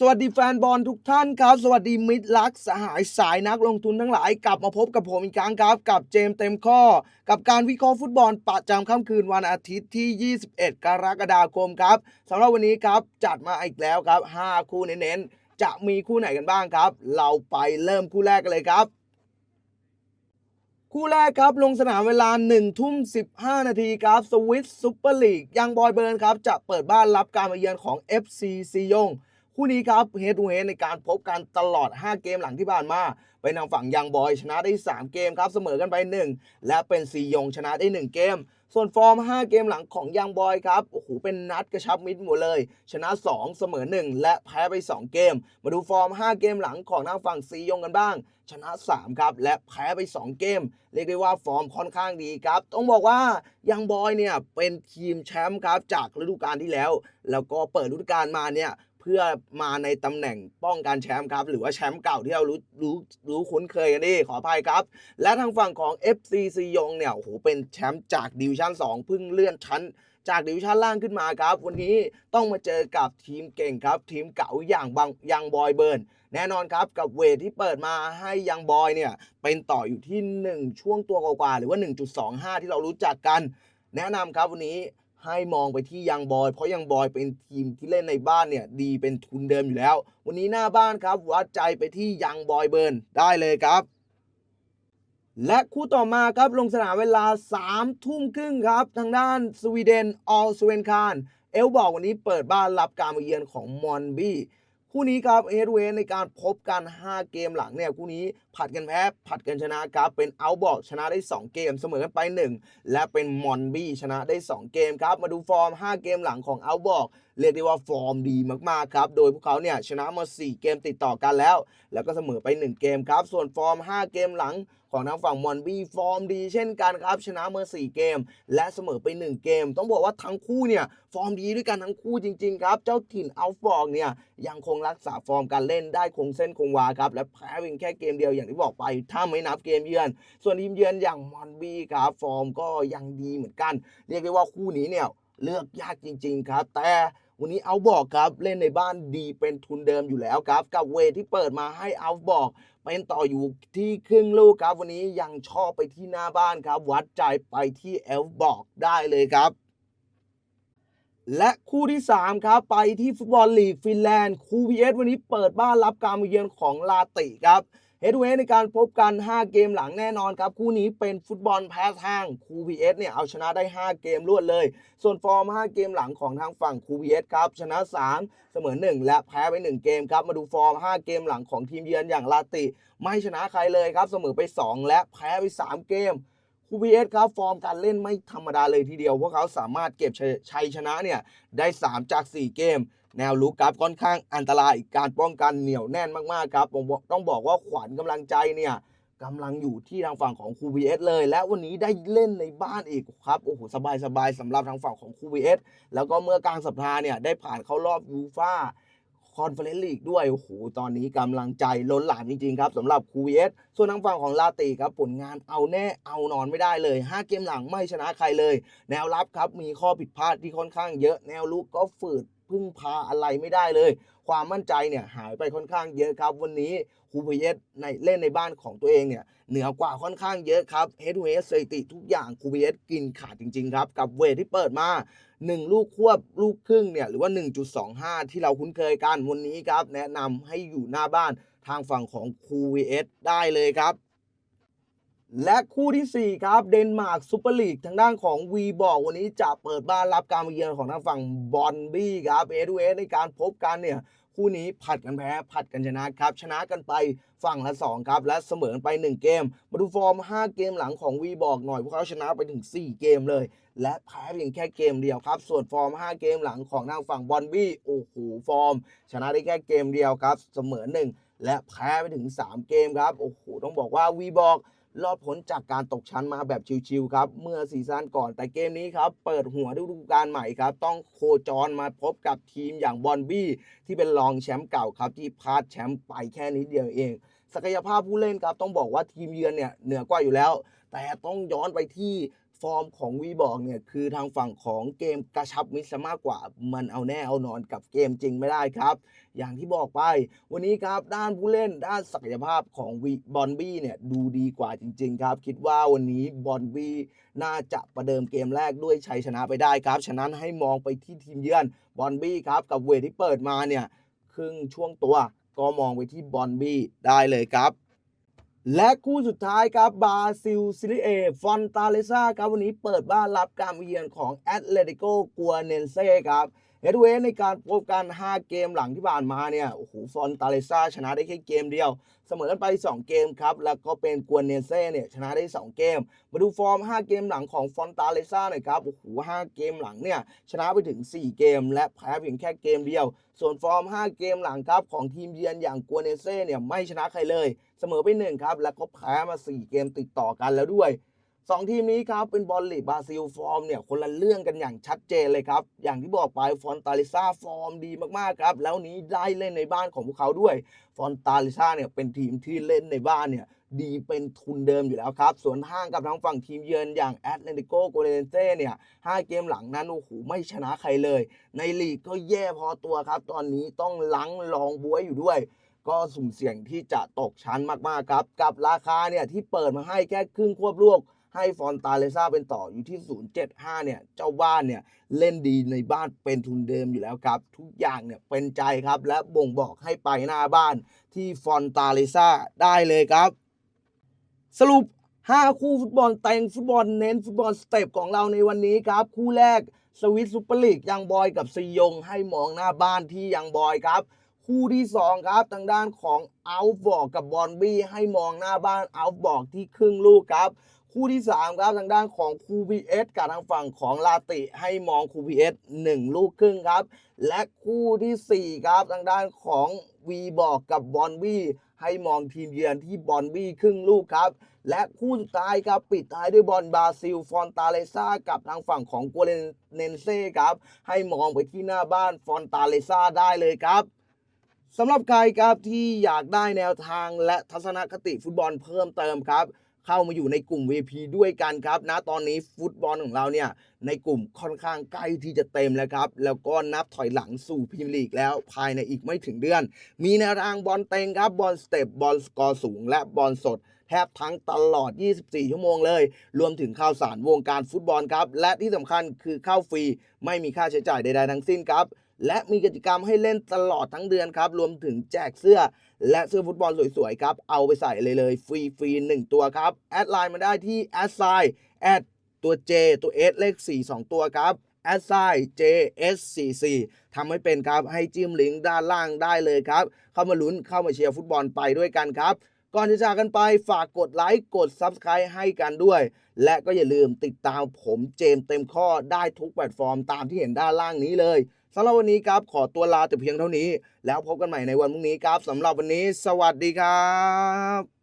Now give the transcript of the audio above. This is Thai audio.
สวัสดีแฟนบอลทุกท่านครับ สวัสดีมิตรรักสหายสายนักลงทุนทั้งหลายกลับมาพบกับผมอีกครั้งครับ กับเจมส์เต็มข้อ กับการวิเคราะห์ฟุตบอลประจำค่ำคืนวันอาทิตย์ที่ 21 กรกฎาคมครับสำหรับวันนี้ครับจัดมาอีกแล้วครับ 5 คู่เน้นๆ จะมีคู่ไหนกันบ้างครับ เราไปเริ่มคู่แรกกันเลยครับคู่แรกครับ ลงสนามเวลา1ทุ่ม 15 นาทีครับ สวิตซูเปอร์ลีกยังบอยเบิร์นครับ จะเปิดบ้านรับการมาเยือนของ FC ซียง คู่นี้ครับเฮดทูเฮดในการพบกันตลอด 5 เกมหลังที่ผ่านมาไปทางฝั่งยังบอยชนะได้ 3 เกมครับ เสมอกันไป 1 และเป็นซียงชนะได้ 1 เกม ส่วนฟอร์ม 5 เกมหลังของยังบอยครับ โอ้โห เป็นนัดกระชับมิตรหมดเลย ชนะ 2 เสมอ 1 และแพ้ไป 2 เกม มาดูฟอร์ม 5 เกมหลังของทางฝั่งซียงกันบ้าง ชนะ 3 ครับ และแพ้ไป 2 เกม เรียกได้ว่าฟอร์มค่อนข้างดีครับ ต้องบอกว่ายังบอยเนี่ยเป็นทีมแชมป์ครับจากฤดูกาลที่แล้ว แล้วก็เปิดฤดูกาลมาเนี่ย พื่อมาในตำแหน่งป้องกันแชมป์ครับ หรือว่าแชมป์เก่าที่เรารู้รู้รู้คุ้นเคยกันนี่ขออภัยครับ และทางฝั่งของ FC ซียงเนี่ยโอ้โหเป็นแชมป์จากดิวชั่น2เพิ่งเลื่อนชั้นจากดิวชั่นล่างขึ้นมาครับ วันนี้ต้องมาเจอกับทีมเก่งครับ ทีมเก่าอย่างบางยังบอยเบิร์นแน่นอนครับกับเวทที่เปิดมาให้ยังบอยเนี่ยเป็นต่ออยู่ที่ 1 ช่วงตัวกว่าหรือว่า 1.25 ที่เรารู้จักกัน แนะนำครับวันนี้ ให้มองไปที่ยังบอย เพราะยังบอยเป็นทีมที่เล่นในบ้านเนี่ยดีเป็นทุนเดิมอยู่แล้ว วันนี้หน้าบ้านครับวัดใจไปที่ยังบอยเบิร์นได้เลยครับ และคู่ต่อมาครับลงสนามเวลา3ทุ่มครึ่งครับ ทางด้านสวีเดนออลสเวนคานเอลบอกวันนี้เปิดบ้านรับการมาเยือนของมอนบี้ คู่นี้ครับเอเวในการพบกัน 5 เกมหลังเนี่ยคู่นี้ผัดกันแพ้ผัดกันชนะครับเป็นเอาบอกชนะได้ 2 เกมเสมอกันไป 1 และเป็นมอนบี้ชนะได้ 2 เกมครับ มาดูฟอร์ม 5 เกมหลังของเอาบอก เรียกได้ว่าฟอร์มดีมากๆครับ โดยพวกเขาเนี่ยชนะมา 4 เกมติดต่อกันแล้ว แล้วก็เสมอไป 1 เกมครับ ส่วนฟอร์ม 5 เกมหลังของทางฝั่งมอนบีฟอร์มดีเช่นกันครับ ชนะมื่อ4เกม และเสมอไป 1 เกม ต้องบอกว่าทั้งคู่เนี่ยฟอร์มดีด้วยกันทั้งคู่จริง ๆ ครับ เจ้าถิ่นอัลฟอกเนี่ยยังคงรักษาฟอร์มการเล่นได้คงเส้นคงวาครับและแพ้เพียงแค่เกมเดียวอย่างที่บอกไป ถ้าไม่นับเกมเยือน ส่วนทีมเยือนอย่างมอนบีครับฟอร์มก็ยังดีเหมือนกัน เรียกได้ว่าคู่นี้เนี่ยเลือกยากจริง ๆ ครับ แต่ วันนี้เอาบอกครับเล่นในบ้านดีเป็นทุนเดิมอยู่แล้วครับ กับเวทที่เปิดมาให้เอาบอกเป็นต่ออยู่ที่ครึ่งลูกครับ วันนี้ยังชอบไปที่หน้าบ้านครับ วัดใจไปที่เอลบอกได้เลยครับและคู่ที่ 3 ครับ ไปที่ฟุตบอลลีกฟินแลนด์ คูพีเอสวันนี้เปิดบ้านรับการมาเยือนของลาติครับ เฮดเวในการพบกัน 5 เกมหลังแน่นอนครับ คู่นี้เป็นฟุตบอลแพ้ทางคูพีเอสเนี่ยเอาชนะได้ 5 เกมรวดเลย ส่วนฟอร์ม 5 เกมหลังของทางฝั่งคูพีเอสครับ ชนะ 3 เสมอ 1 และแพ้ไป 1 เกมครับ มาดูฟอร์ม 5 เกมหลังของทีมเยือนอย่างลาติ ไม่ชนะใครเลยครับ เสมอไป 2 และแพ้ไป 3 เกมคูพีเอสครับฟอร์มการเล่นไม่ธรรมดาเลยทีเดียว พวกเขาสามารถเก็บชัยชนะเนี่ยได้ 3 จาก 4 เกม แนวลุกครับค่อนข้างอันตรายการป้องกันเหนียวแน่นมากๆครับผมต้องบอกว่าขวัญกำลังใจเนี่ยกำลังอยู่ที่ทางฝั่งของคูบีเอสเลย และวันนี้ได้เล่นในบ้านอีกครับโอ้โหสบายสบายๆสำหรับทางฝั่งของคูบีเอสแล้วก็เมื่อกลางสัปดาห์เนี่ยได้ผ่านเข้ารอบยูฟ่าคอนเฟอเรนซ์ลีกด้วยโอ้โหตอนนี้กำลังใจล้นหลามจริงๆครับสำหรับคูบีเอสส่วนทางฝั่งของลาติครับผลงานเอาแน่เอานอนไม่ได้เลย 5 เกมหลังไม่ชนะใครเลย แนวรับครับมีข้อผิดพลาดที่ค่อนข้างเยอะแนวลุกก็ฝืด พึ่งพาอะไรไม่ได้เลย ความมั่นใจเนี่ยหายไปค่อนข้างเยอะครับ วันนี้คูเปเยสในเล่นในบ้านของตัวเองเนี่ยเหนือกว่าค่อนข้างเยอะครับเฮดทูเฮดสถิติทุกอย่างคูเปเยสกินขาดจริง ๆ ครับ กับเวทที่เปิดมา 1 ลูกควบลูกครึ่งเนี่ยหรือว่า 1.25 ที่เราคุ้นเคยกันวันนี้ครับ แนะนำให้อยู่หน้าบ้านทางฝั่งของคูเวสได้เลยครับ และคู่ทีสี่ 4 ครับ เดนมาร์กซูเปอร์ลีกทางด้านของวีบอกวันนี้จะเปิดบ้านรับการมาเยือนของทางฝั่งบอนบี้ครับเอดูเอในการพบกันเนี่ยคู่นี้ผัดกันแพ้ผัดกันชนะครับ ชนะกันไปฝั่งละ 2 ครับ และเสมอกันไป 1 เกม มาดูฟอร์ม 5 เกมหลังของวีบอกหน่อย พวกเขาชนะไปถึง 4 เกมเลย และแพ้เพียงแค่เกมเดียวครับ ส่วนฟอร์ม 5 เกมหลังของทางฝั่งบอนบี้โอ้โหฟอร์ม ชนะได้แค่เกมเดียวครับ เสมอ 1 และแพ้ไปถึง 3 เกมครับโอ้โหต้องบอกว่าวีบอก รอดพ้นจากการตกชั้นมาแบบชิวๆครับเมื่อซีซั่นก่อนแต่เกมนี้ครับเปิดหัวฤดูกาลใหม่ครับต้องโคจรมาพบกับทีมอย่างบอนบี้ที่เป็นรองแชมป์เก่าครับที่พลาดแชมป์ไปแค่นิดเดียวเอง ศักยภาพผู้เล่นครับต้องบอกว่าทีมเยือนเนี่ยเหนือกว่าอยู่แล้ว แต่ต้องย้อนไปที่ ฟอร์มของวีบอกเนี่ยคือทางฝั่งของเกมกระชับมิตรมากกว่า มันเอาแน่เอานอนกับเกมจริงไม่ได้ครับ อย่างที่บอกไป วันนี้ครับด้านผู้เล่นด้านศักยภาพของวีบอนบี้เนี่ยดูดีกว่าจริง ๆ ครับ คิดว่าวันนี้บอนบี้น่าจะประเดิมเกมแรกด้วยชัยชนะไปได้ครับ ฉะนั้นให้มองไปที่ทีมเยือนบอนบี้ครับกับเวทที่เปิดมาเนี่ยครึ่งช่วงตัวก็มองไปที่บอนบี้ได้เลยครับ และคู่สุดท้ายครับบราซิลซิลิเอฟอนตาเลซ่าครับวันนี้เปิดบ้านรับการเยือนของแอตเลติโกกัวเนนเซ่ครับ ฮดเวในการพบกัน 5 เกมหลังที่ผ่านมาเนี่ย โอ้โห ฟอนตาเลซ่าชนะได้แค่เกมเดียว เสมอกันไป 2 เกมครับ แล้วก็เป็นกัวเนนเซ่เนี่ยชนะได้ 2 เกม มาดูฟอร์ม 5 เกมหลังของฟอนตาเลซ่าหน่อยครับ โอ้โห 5 เกมหลังเนี่ยชนะไปถึง 4 เกม และแพ้เพียงแค่เกมเดียว ส่วนฟอร์ม 5 เกมหลังครับของทีมเยือนอย่างกัวเนเซ่เนี่ยไม่ชนะใครเลย เสมอไป1ครับ แล้วก็แพ้มา 4 เกมติดต่อกันแล้วด้วย 2ทีมนี้ครับเป็นบอลลีกบราซิลฟอร์มเนี่ยคนละเรื่องกันอย่างชัดเจนเลยครับ อย่างที่บอกไปฟอนตาลิซ่าฟอร์มดีมากๆครับ แล้วนี้ได้เล่นในบ้านของพวกเขาด้วย ฟอนตาลิซ่าเนี่ยเป็นทีมที่เล่นในบ้านเนี่ยดีเป็นทุนเดิมอยู่แล้วครับ ส่วนห้างกับทางฝั่งทีมเยือนอย่างแอตเลติโกโกเรนเซ่เนี่ยห้าเกมหลังนั้นโอ้โหไม่ชนะใครเลย ในลีกก็แย่พอตัวครับ ตอนนี้ต้องลังรองบวยอยู่ด้วยก็สุ่มเสี่ยงที่จะตกชั้นมากๆครับ กับราคาเนี่ยที่เปิดมาให้แค่ครึ่งควบลูก ให้ฟอนตาเลซ่าเป็นต่ออยู่ที่ 075 เนี่ย เจ้าบ้านเนี่ย เล่นดีในบ้านเป็นทุนเดิมอยู่แล้วครับ ทุกอย่างเนี่ยเป็นใจครับ และบ่งบอกให้ไปหน้าบ้านที่ฟอนตาเลซ่าได้เลยครับ สรุป 5 คู่ฟุตบอลแต่งฟุตบอลเน้นฟุตบอลสเต็ปของเราในวันนี้ครับ คู่แรกสวิตซูเปอร์ลีกยังบอยกับซียงให้มองหน้าบ้านที่ยังบอยครับ คู่ที่ 2 ครับ ทางด้านของอัลบอร์กับบอนบี้ให้มองหน้าบ้านอัลบอร์ที่ครึ่งลูกครับ คู่ที่ 3 ครับทางด้านของคูบีเอสกับทางฝั่งของลาติให้มองคูบีเอสหนึ่งลูกครึ่งครับ และคู่ทีสี่4 ครับทางด้านของวีบอกกับบอนบี้ให้มองทีมเยือนที่บอนบี้ครึ่งลูกครับ และคู่สุดท้ายครับปิดท้ายด้วยบอลบราซิลฟอนตาเลซ่ากับทางฝั่งของกัวเลเนเซ่ครับ ให้มองไปที่หน้าบ้านฟอนตาเลซ่าได้เลยครับสำหรับใครครับที่อยากได้แนวทางและทัศนคติฟุตบอลเพิ่มเติมครับ เข้ามาอยู่ในกลุ่ม VP ด้วยกันครับนะตอนนี้ฟุตบอลของเราเนี่ยในกลุ่มค่อนข้างใกล้ที่จะเต็มแล้วครับ แล้วก็นับถอยหลังสู่พรีเมียร์ลีกแล้วภายในอีกไม่ถึงเดือน มีแนวทางบอลเต็งครับบอลสเต็ปบอลสกอร์สูง และบอลสดแทบทั้งตลอด 24 ชั่วโมงเลย รวมถึงข่าวสารวงการฟุตบอลครับ และที่สำคัญคือเข้าฟรี ไม่มีค่าใช้จ่ายใดๆทั้งสิ้นครับ และมีกิจกรรมให้เล่นตลอดทั้งเดือนครับ รวมถึงแจกเสื้อ และเสื้อฟุตบอลสวยๆครับ เอาไปใส่เลยเลยฟรีฟรีๆหนึ่งตัวครับ แอดไลน์มาได้ที่แอดไซแอดตัว J ตัว S เลข 4 2 ตัวครับแอดไซ JS44 ทำให้เป็นครับให้จิ้มลิงก์ด้านล่างได้เลยครับ เข้ามาลุ้นเข้ามาเชียร์ฟุตบอลไปด้วยกันครับ ก่อนจะจากกันไปฝากกดไลค์กด Subscribe ให้กันด้วย และก็อย่าลืมติดตามผมเจมเต็มข้อได้ทุกแพลตฟอร์มตามที่เห็นด้านล่างนี้เลย สำหรับวันนี้ครับขอตัวลาแต่เพียงเท่านี้ แล้วพบกันใหม่ในวันพรุ่งนี้ครับสำหรับวันนี้ สวัสดีครับ